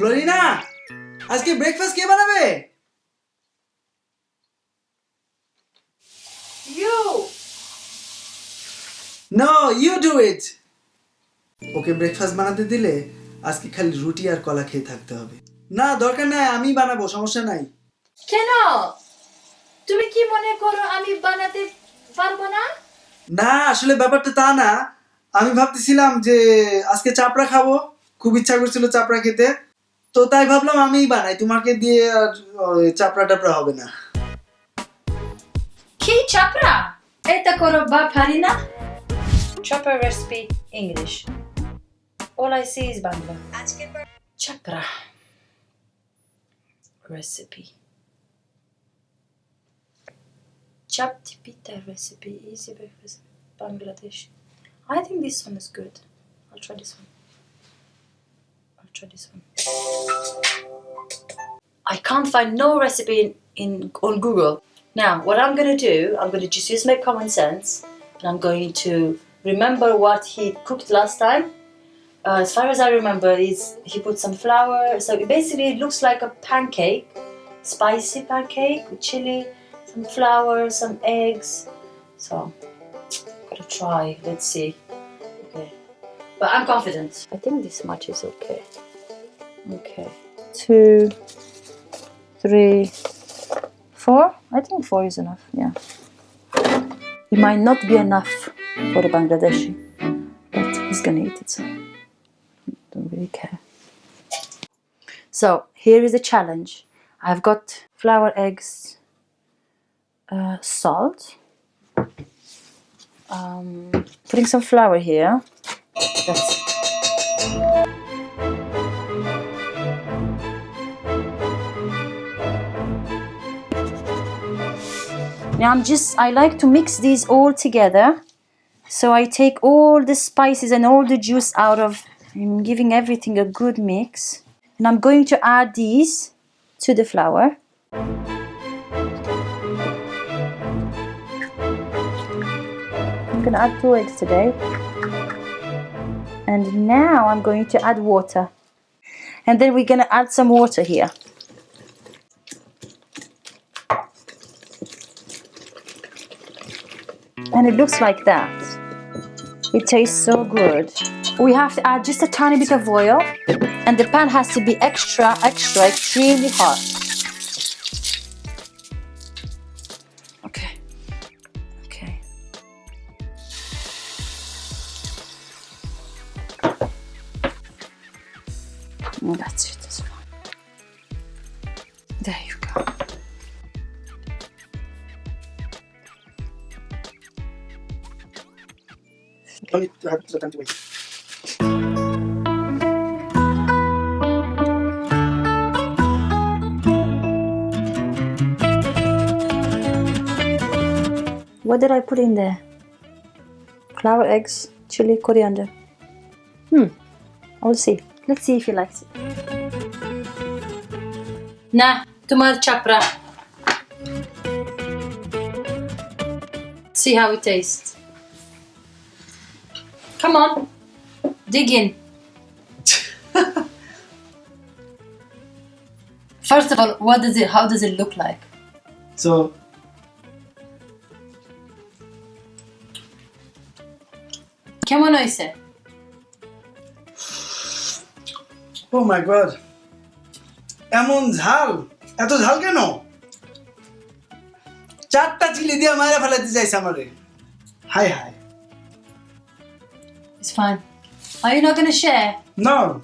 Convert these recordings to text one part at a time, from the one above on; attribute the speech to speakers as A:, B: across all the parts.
A: ফ্লোরিনা আজকে ব্রেকফাস্ট কে বানাবে?
B: You!
A: No you do it okay breakfast বানাতে দিলে আজকে খালি রুটি আর কলা খেয়ে থাকতে হবে। না দরকার নাই আমি বানাবো সমস্যা নাই।
B: কেন? তুমি কি মনে করো আমি বানাতে পারব না?
A: না আসলে ব্যাপারটা তা না। আমি ভাবতেছিলাম যে আজকে চাপড়া খাব। খুব ইচ্ছা করছিল চাপড়া খেতে। তো তাই ভাবলাম আমিই বানাই তোমাকে দিয়ে আর চাপড়া টাপড়া হবে না
B: কি চাপড়া এটা করো বা পারি না Chopper recipe English. All I see is Bangla. Chapra recipe. Chapti pita recipe, easy breakfast, Bangladesh. I think this one is good. I'll try this one. I'll try this one. I can't find no recipe in, in on Google. Now, what I'm gonna do, I'm gonna just use my common sense, and I'm going to remember what he cooked last time. Uh, as far as I remember, is he put some flour. So it basically, it looks like a pancake, spicy pancake with chili, some flour, some eggs. So, gotta try. Let's see. Okay, but I'm confident. I think this much is okay. Okay, two, three, four. I think four is enough. Yeah. It might not be enough for the Bangladeshi, but he's gonna eat it, so don't really care. So here is the challenge. I've got flour, eggs, uh, salt. Um, putting some flour here. That's Now I'm just I like to mix these all together. So I take all the spices and all the juice out of I'm giving everything a good mix. And I'm going to add these to the flour. I'm gonna add two eggs today. And now I'm going to add water. And then we're gonna add some water here. And it looks like that. It tastes so good. We have to add just a tiny bit of oil, and the pan has to be extra, extra, extremely hot. Okay. Okay. That's it. That's fine. There you go.
A: Don't need to have the time to wait.
B: What did I put in there? Flour, eggs, chili, coriander. Hmm. I'll see. Let's see if he likes it. Nah, tomato chapra. See how it tastes. Come on. Dig in. First of all, what does it how does it look like?
A: So
B: কেমন হয়েছে
A: ও my god oh এমন ঝাল এত ঝাল কেন চারটা chilli দিয়ে মারা ফেলাতে চাইছে আমারে হাই হাই
B: It's fine. Are you not going to share?
A: No.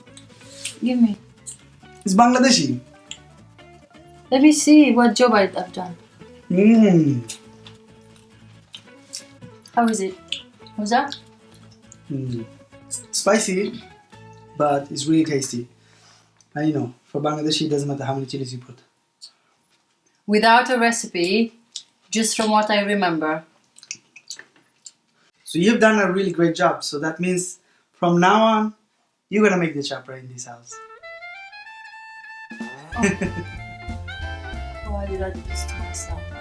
B: Give me.
A: It's Bangladeshi.
B: Let me see what job I have done.
A: Mmm.
B: How is it? What's that? Hmm.
A: Spicy, but it's really tasty. And you know, for Bangladeshi, it doesn't matter how many chilies you put.
B: Without a recipe, just from what I remember,
A: so you've done a really great job. So that means from now on you're gonna make the chapra in this house. Oh.
B: Oh, Why did I do this to myself?